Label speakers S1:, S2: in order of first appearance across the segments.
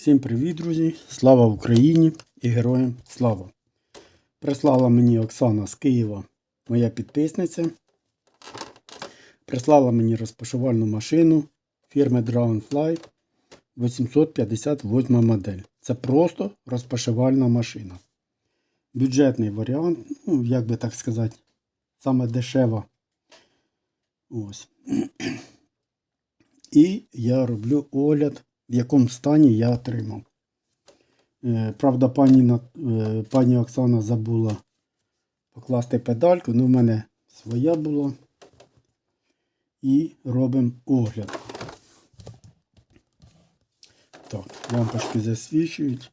S1: Всім привіт, друзі! Слава Україні і героям слава! Прислала мені Оксана з Києва, моя підписниця. Прислала мені розпашувальну машину фірми Dragonfly 858 модель. Це просто розпашувальна машина. Бюджетний варіант, ну, як би так сказати, саме дешева. Ось. І я роблю огляд, в якому стані я отримав. Е, Правда, пані, е, пані Оксана забула покласти педальку, ну в мене своя була. І робимо огляд. Так, лампочки засвічують.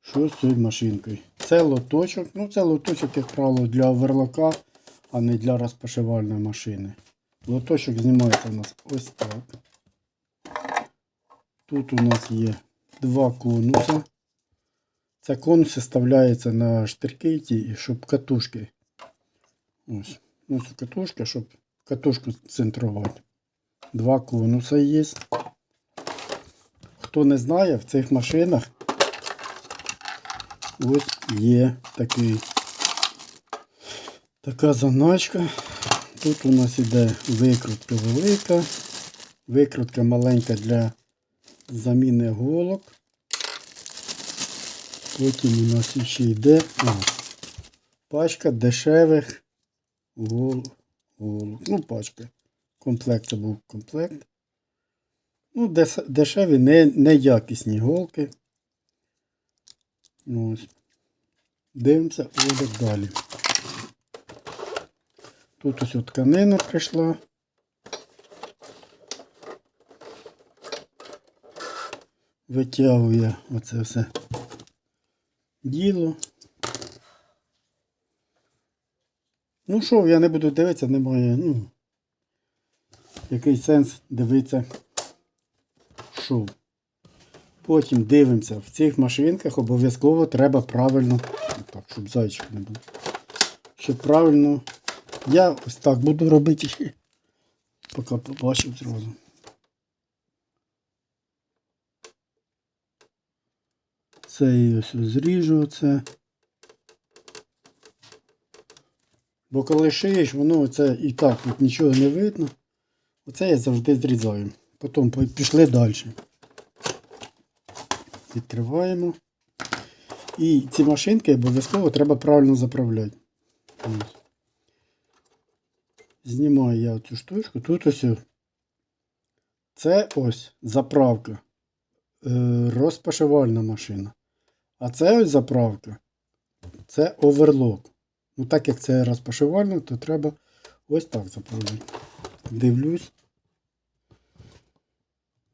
S1: Що з цією машинкою? Це лоточок. Ну, це лоточок, як правило, для оверлока, а не для розпашивальної машини. Лоточок знімається у нас ось так. Тут у нас є два конуса. Це конуси вставляються на штирки ті, щоб катушки. Ось. Ось катушка, щоб катушку центрувати. Два конуса є. Хто не знає, в цих машинах ось є такий, така заначка. Тут у нас іде викрутка велика, викрутка маленька для заміни голок. Потім у нас ще йде а, пачка дешевих гол, голок. Ну, пачка. Комплект це був комплект. Ну, дешеві, не, неякісні голки. Ось. Дивимося огляд далі. Тут ось тканина прийшла. Витягує оце все діло. Ну що, я не буду дивитися, немає, ну, який сенс дивитися шоу. Потім дивимося, в цих машинках обов'язково треба правильно, так, щоб зайчик не був. Щоб правильно я ось так буду робити. Поки побачив зразу. Це і ось зріжу оце. Бо коли шиєш, воно оце і так тут нічого не видно. Оце я завжди зрізаю. Потім пішли далі. Відкриваємо. І ці машинки обов'язково треба правильно заправляти. Ось. Знімаю я цю штучку. Тут ось. Це ось заправка. Е, розпашивальна машина. А це ось заправка. Це оверлок. Ну, так як це розпашивальна, то треба ось так заправляти. Дивлюсь.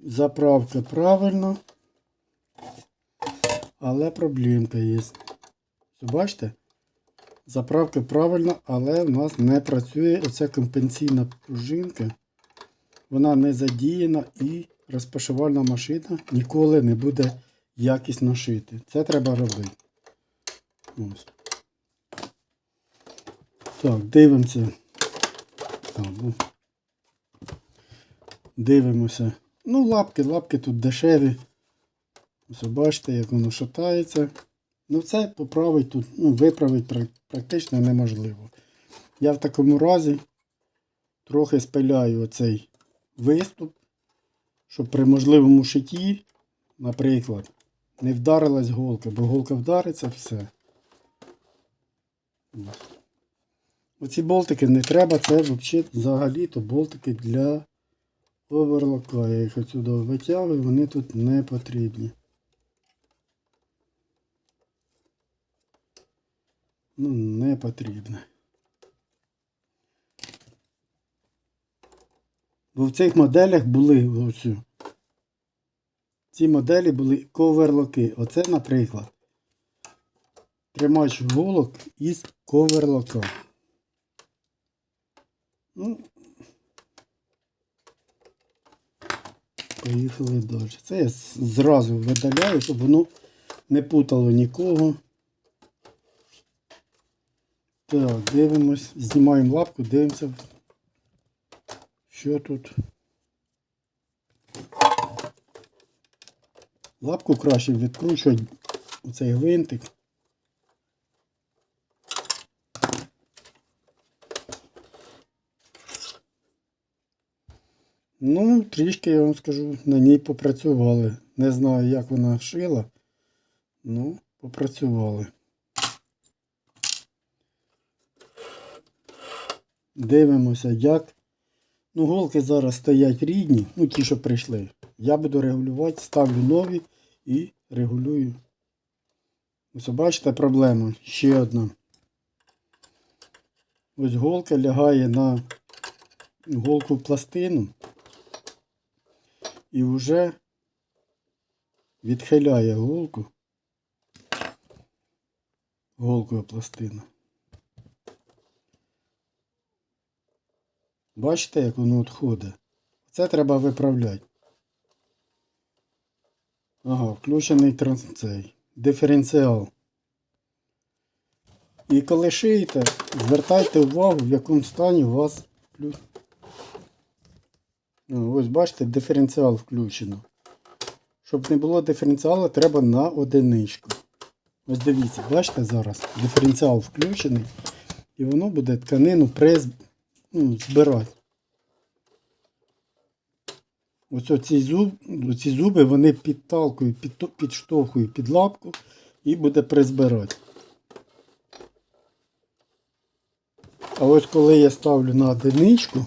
S1: Заправка правильно. Але проблемка є. Бачите? Заправка правильна, але в нас не працює оця компенсійна пружинка. Вона не задіяна і розпашивальна машина ніколи не буде якісно шити. Це треба робити. Ось. Так, дивимося. Так, ну. Дивимося. Ну, лапки, лапки тут дешеві. Ось бачите, як воно шатається. Ну, це поправить тут, ну, виправити практично неможливо. Я в такому разі трохи спиляю оцей виступ, щоб при можливому шитті, наприклад, не вдарилась голка, бо голка вдариться, все. Оці болтики не треба, це взагалі взагалі-то болтики для оверлока. Я їх отсюди витягую, вони тут не потрібні. Ну, не потрібно. Бо в цих моделях були ось. Ці моделі були коверлоки. Оце, наприклад, тримач голок із коверлока. Ну, поїхали далі. Це я зразу видаляю, щоб воно не путало нікого. Так, дивимось, знімаємо лапку, дивимося, що тут. Лапку краще відкручувати у цей гвинтик. Ну, трішки, я вам скажу, на ній попрацювали. Не знаю, як вона шила. Ну, попрацювали. Дивимося, як. Ну, голки зараз стоять рідні, ну ті, що прийшли. Я буду регулювати, ставлю нові і регулюю. Ось бачите проблема. Ще одна. Ось голка лягає на голку пластину і вже відхиляє голку. Голкою пластина. Бачите, як воно відходить? Це треба виправляти. Ага, включений транс цей диференціал. І коли шиєте, звертайте увагу, в якому стані у вас. Ну, ось бачите, диференціал включено. Щоб не було диференціалу, треба на одиничку. Ось дивіться, бачите зараз, диференціал включений. І воно буде тканину приз... ну, збирати. Ось оці, зуб, оці зуби вони підталкують, під, підштовхують під лапку і буде призбирати. А ось коли я ставлю на одиничку,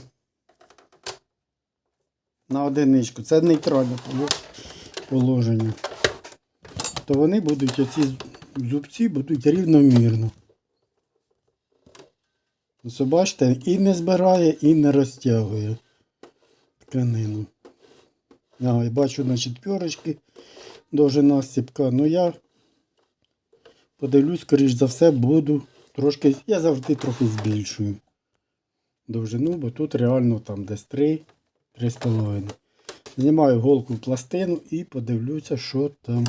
S1: на одиничку, це нейтральне положення, то вони будуть, оці зубці будуть рівномірно. Ось і не збирає, і не розтягує тканину. Я бачу на четверочки довжина стіпка. Ну я подивлюсь, скоріш за все, буду трошки. Я завжди трохи збільшую довжину, бо тут реально там десь 3, 3,5. Знімаю голку в пластину і подивлюся, що там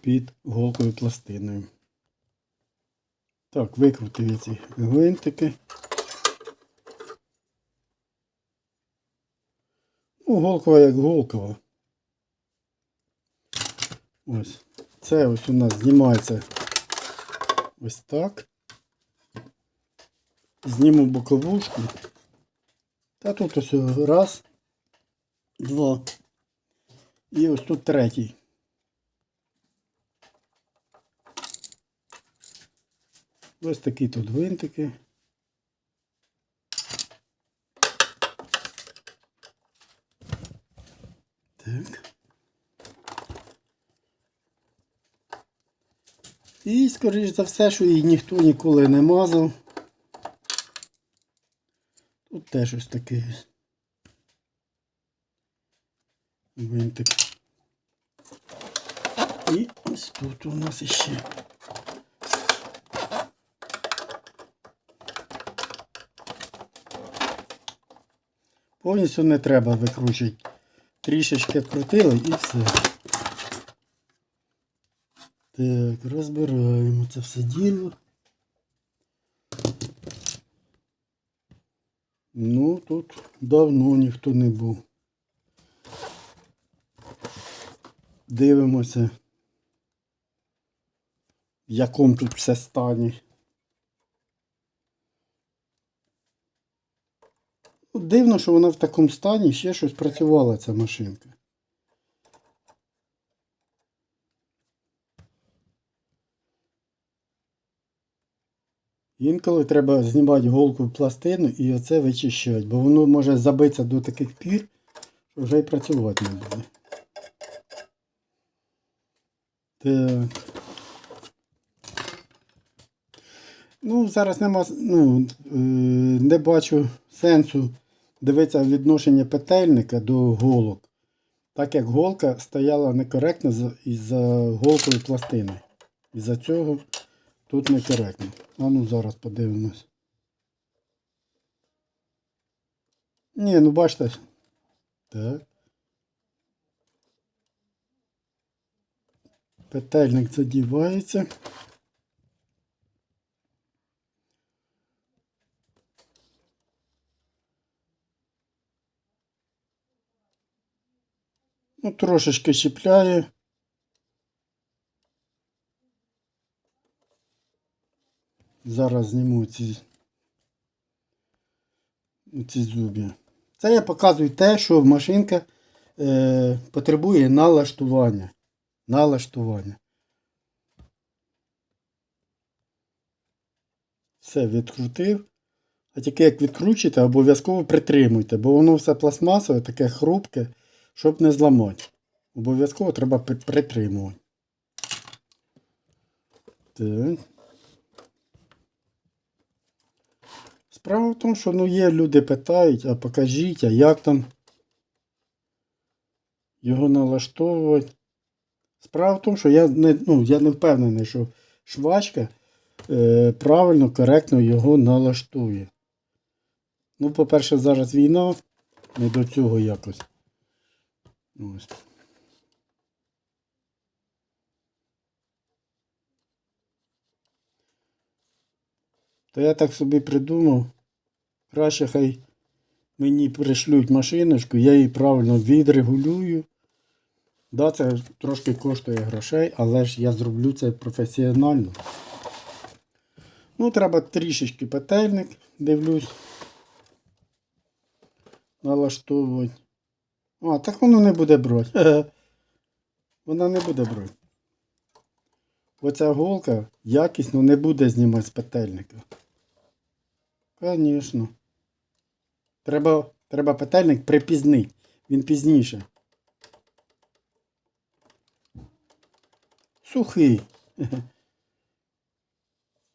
S1: під голкою пластиною. Так, викрутив я ці гвинтики. Ну, голкова як голкова. Ось. Це ось у нас знімається ось так. Зніму боковушку. Та тут ось раз, два. І ось тут третій. Ось такі тут гвинтики. Так. І, скоріш за все, що її ніхто ніколи не мазав. Тут теж ось такий ось гвинтик. І ось тут у нас іще. Повністю не треба викручувати. Трішечки відкрутили і все. Так, розбираємо це все діло. Ну, тут давно ніхто не був. Дивимося, в якому тут все стані. Дивно, що вона в такому стані ще щось працювала ця машинка. Інколи треба знімати голку в пластину і оце вичищати, бо воно може забитися до таких пір, що вже й працювати не буде. Так. Ну, зараз нема, ну, е, не бачу сенсу дивитися відношення петельника до голок. Так як голка стояла некоректно із-за голкою пластини. Із-за цього тут некоректно. А ну зараз подивимось. Ні, ну бачите. Так. Петельник задівається. Ну, трошечки чіпляє. Зараз зніму ці, ці зуби. Це я показую те, що машинка е, потребує налаштування. Налаштування. Все, відкрутив. А тільки як відкручуєте, обов'язково притримуйте, бо воно все пластмасове, таке хрупке, щоб не зламати. Обов'язково треба притримувати. Так. Справа в тому, що ну, є люди питають, а покажіть, а як там його налаштовувати. Справа в тому, що я не, ну, я не впевнений, що швачка е, правильно, коректно його налаштує. Ну, по-перше, зараз війна, не до цього якось. Ось. То я так собі придумав. Краще хай мені пришлють машиночку, я її правильно відрегулюю. Да, це трошки коштує грошей, але ж я зроблю це професіонально. Ну, треба трішечки петельник, дивлюсь. Налаштовувати. А, так воно не буде брати. Вона не буде брати. Оця голка якісно не буде знімати з петельника. Звісно. Треба, треба петельник припізнити. Він пізніше. Сухий.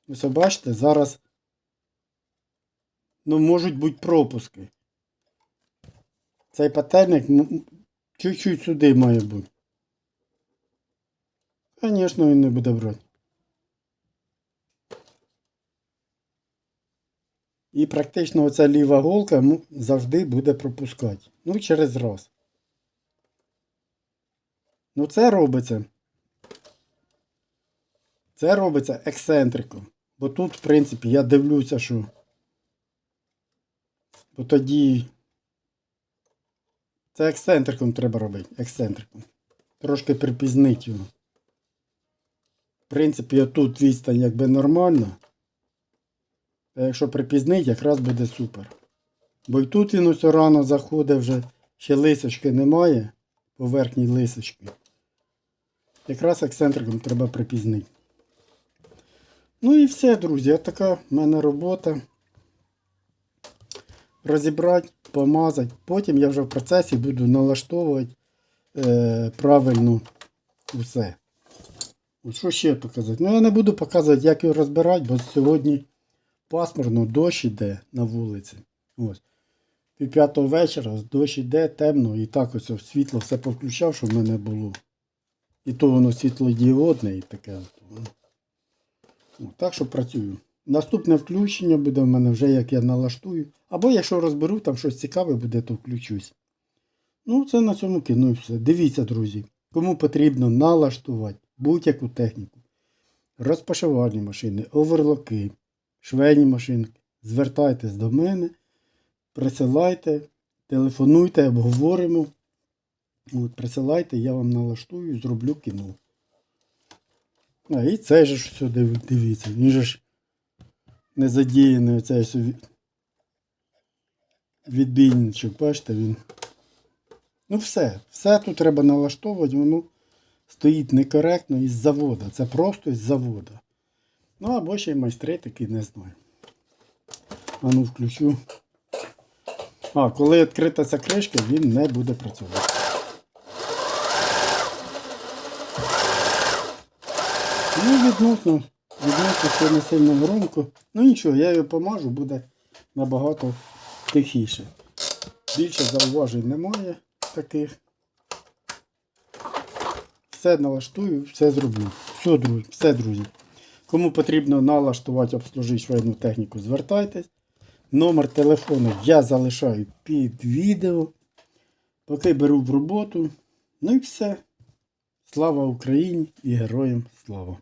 S1: Ось бачите, зараз ну, можуть бути пропуски. Цей пательник чуть-чуть сюди має бути. Звісно, він не буде брати. І практично оця ліва голка завжди буде пропускати. Ну, через раз. Ну, це робиться. Це робиться ексцентриком. Бо тут, в принципі, я дивлюся, що. Бо тоді. Це ексцентриком треба робити. Ексцентриком. Трошки припізнить його. В принципі, отут відстань якби нормальна. А якщо припізнить, якраз буде супер. Бо й тут він ось рано заходить вже, ще лисочки немає. По верхній лисочки. Якраз ексцентриком треба припізнити. Ну і все, друзі. Така в мене робота. Розібрати, помазати. Потім я вже в процесі буду налаштовувати е, правильно. От що ще показати? Ну я не буду показувати, як його розбирати, бо сьогодні пасмурно, дощ іде на вулиці. Ось. Пів п'ятого вечора, дощ іде, темно, і так ось світло все повключав, щоб в мене було. І то воно світлодіодне і таке. Так що працюю. Наступне включення буде в мене вже як я налаштую. Або якщо розберу, там щось цікаве буде, то включусь. Ну, це на цьому кину і все. Дивіться, друзі, кому потрібно налаштувати будь-яку техніку. Розпашивальні машини, оверлоки, швейні машинки. Звертайтесь до мене, присилайте, телефонуйте, обговоримо. От, присилайте, я вам налаштую, зроблю кіно. А, і же ж сюди дивіться. Він же ж не задіяний оцей відбійничок. Бачите, він. Ну все, все тут треба налаштовувати, воно стоїть некоректно із завода. Це просто із завода. Ну або ще й майстри такі, не знаю. А ну включу. А, коли відкрита ця кришка, він не буде працювати. Ну, відносно, відносно, що не сильно громко. Ну нічого, я його помажу, буде набагато тихіше. Більше зауважень немає таких. Все налаштую, все зроблю. Все, друзі, все, друзі. Кому потрібно налаштувати, обслужити швейну техніку, звертайтесь. Номер телефону я залишаю під відео. Поки беру в роботу. Ну і все. Слава Україні і героям слава!